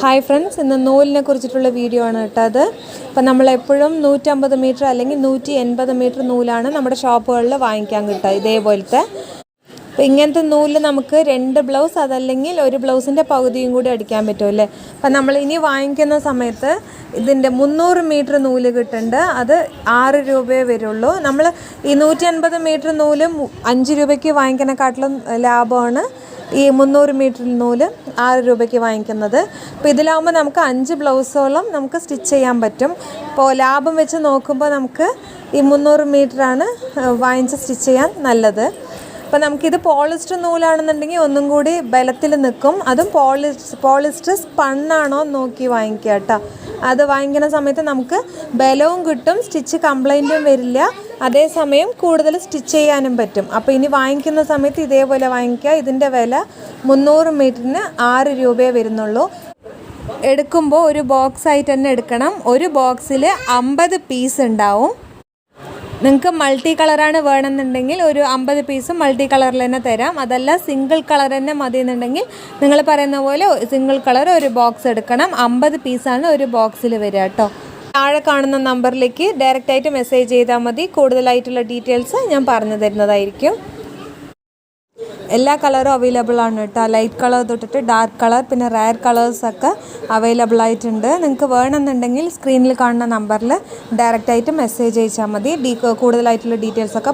Hi friends ഇന്ന് നൂലിനെ കുറിച്ചിട്ടുള്ള video ആണ് കേട്ടോ അത്. അപ്പം നമ്മളെപ്പോഴും നൂറ്റമ്പത് മീറ്റർ അല്ലെങ്കിൽ നൂറ്റി എൺപത് മീറ്റർ നൂലാണ് നമ്മുടെ ഷോപ്പുകളിൽ വാങ്ങിക്കാൻ കിട്ടുക ഇതേപോലത്തെ. അപ്പോൾ ഇങ്ങനത്തെ നൂൽ നമുക്ക് രണ്ട് ബ്ലൗസ് അതല്ലെങ്കിൽ ഒരു ബ്ലൗസിന്റെ പകുതിയും കൂടി അടിക്കാൻ പറ്റുമല്ലേ അപ്പം നമ്മൾ ഇനി വാങ്ങിക്കുന്ന സമയത്ത് ഇതിന്റെ മുന്നൂറ് മീറ്റർ നൂൽ കിട്ടുന്നുണ്ട് അത് ആറ് രൂപയെ വരുള്ളൂ. നമ്മൾ ഈ നൂറ്റി അൻപത് മീറ്റർ നൂൽ അഞ്ച് രൂപയ്ക്ക് വാങ്ങിക്കണേക്കാട്ടിലും ലാഭമാണ്. ഈ മുന്നൂറ് മീറ്റർ നൂൽ ആറ് രൂപയ്ക്ക് വാങ്ങിക്കുന്നത്. അപ്പോൾ ഇതിലാവുമ്പോൾ നമുക്ക് അഞ്ച് ബ്ലൗസോളം നമുക്ക് സ്റ്റിച്ച് ചെയ്യാൻ പറ്റും. ഇപ്പോൾ ലാഭം വെച്ച് നോക്കുമ്പോൾ നമുക്ക് ഈ മുന്നൂറ് മീറ്ററാണ് വാങ്ങിച്ച് സ്റ്റിച്ച് ചെയ്യാൻ നല്ലത്. അപ്പോൾ നമുക്കിത് പോളിസ്റ്റർ നൂലാണെന്നുണ്ടെങ്കിൽ ഒന്നും കൂടി ബലത്തിൽ നിൽക്കും. അതും പോളിസ് പോളിസ്റ്റർ സ്പണ്ണാണോ നോക്കി വാങ്ങിക്കുക കേട്ടോ. അത് വാങ്ങിക്കുന്ന സമയത്ത് നമുക്ക് ബലവും കിട്ടും സ്റ്റിച്ച് കംപ്ലൈന്റും വരില്ല. അതേസമയം കൂടുതൽ സ്റ്റിച്ച് ചെയ്യാനും പറ്റും. അപ്പോൾ ഇനി വാങ്ങിക്കുന്ന സമയത്ത് ഇതേപോലെ വാങ്ങിക്കുക. ഇതിന്റെ വില മുന്നൂറ് മീറ്ററിന് ആറ് രൂപയെ വരുന്നുള്ളൂ. എടുക്കുമ്പോൾ ഒരു ബോക്സ് ആയിട്ട് തന്നെ എടുക്കണം. ഒരു ബോക്സിൽ അമ്പത് പീസ് ഉണ്ടാവും. നിങ്ങൾക്ക് മൾട്ടി കളറാണ് വേണമെന്നുണ്ടെങ്കിൽ ഒരു അമ്പത് പീസും മൾട്ടി കളറിൽ തന്നെ തരാം. അതല്ല സിംഗിൾ കളർ തന്നെ മതി എന്നുണ്ടെങ്കിൽ നിങ്ങൾ പറയുന്ന പോലെ സിംഗിൾ കളർ ഒരു ബോക്സ് എടുക്കണം. അമ്പത് പീസാണ് ഒരു ബോക്സിൽ വരിക കേട്ടോ. താഴെ കാണുന്ന നമ്പറിലേക്ക് ഡയറക്റ്റായിട്ട് മെസ്സേജ് ചെയ്താൽ മതി. കൂടുതലായിട്ടുള്ള ഡീറ്റെയിൽസ് ഞാൻ പറഞ്ഞു തരുന്നതായിരിക്കും. എല്ലാ കളറും അവൈലബിൾ ആണ് കേട്ടോ ലൈറ്റ് കളർ തൊട്ടിട്ട് ഡാർക്ക് കളർ പിന്നെ റയർ കളേഴ്സൊക്കെ അവൈലബിൾ ആയിട്ടുണ്ട്. നിങ്ങൾക്ക് വേണമെന്നുണ്ടെങ്കിൽ സ്ക്രീനിൽ കാണുന്ന നമ്പറിൽ ഡയറക്റ്റായിട്ട് മെസ്സേജ് അയച്ചാൽ മതി. ഡീ കൂടുതലായിട്ടുള്ള ഡീറ്റെയിൽസൊക്കെ